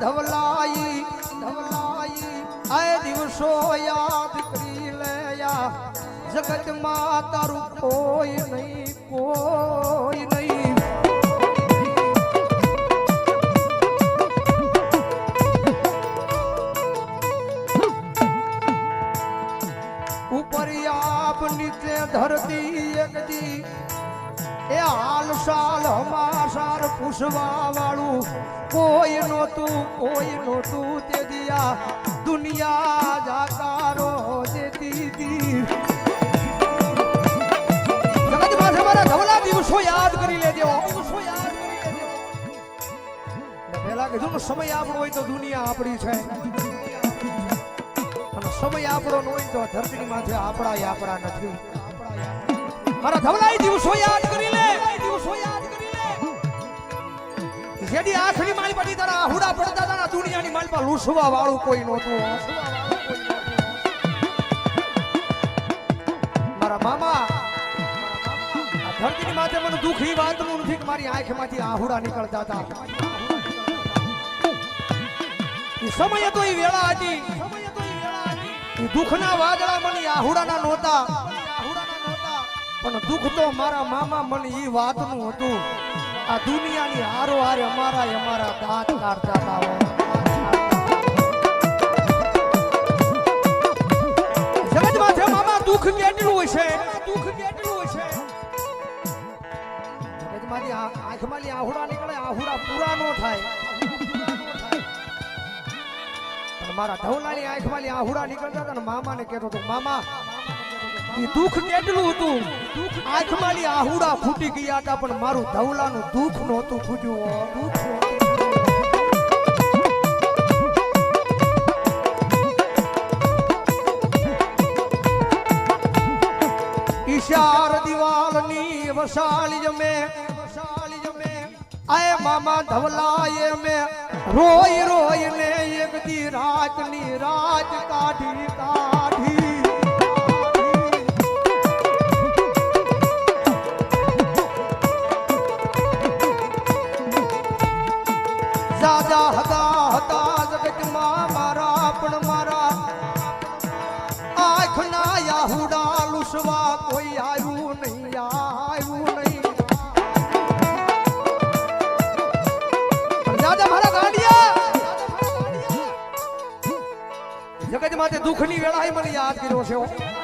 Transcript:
ધવલાઈ ધવલાઈ, આ દિવસો યાદ કરી લેયા. જગતમાં તારું કોઈ નહીં કોઈ નહીં. ઉપર આપ નીચે ધરતી એકજી એ હાલ સાલ હમાસાર પૂછવા વાળું કોઈ નહોતું કોઈ નહોતું તે દિયા. દુનિયા જાકારો દેતી પહેલા કીધું સમય આપણો હોય તો દુનિયા આપણી છે. સમય આપણો ન હોય તો ધરતી માથે આપણા આપણા નથી. મારા ધવલાઈ દિવસો યાદ જેડી આખરી માલ પડી તારા આહુડા પડતા તારા દુનિયાની માલ પર લૂસવા વાળું કોઈ નહોતું. મારા મામા ધરતીની માથે મને દુઃખ વાતનું નથી મારી આંખમાંથી આહુડા નીકળતા હતા. સમય તો એ વેળા હતી. દુઃખના વાદળા મને આહુડાના નહોતા. પણ દુઃખ તો મારા મામા મને એ વાતનું હતું. આ દુનિયાની હારો હારે અમારા અમારા દાંત કાઢતા હતા હો. જગત માથે મામા દુઃખ કેટલું છે, દુઃખ કેટલું હશે જગતમાંથી આંખમાંથી આહુડા નીકળે, આહુડા પૂરા નો થાય અને મારા ધવલાની આંખમાંથી આહુડા નીકળતા હતા ને મામાને કહેતો હતો, મામા દુઃખ કેટલું હતું આંખમાંથી આહુડા ફૂટી ગયા હતા, પણ મારું ધવલાનું દુઃખ નહોતું ખૂટ્યું દુઃખ. ઈશાર દિવાલની વસાળી જમે વસાળી જમે આય મામા ધવલાય મે રોય રોય ને એક દી રાતની રાત કાઢી કાઢી લુસવા કોઈ આવ્યું નહીં આવ્યું નહીં જગત માટે મારા ની વેળા મને યાદ કર્યો છે.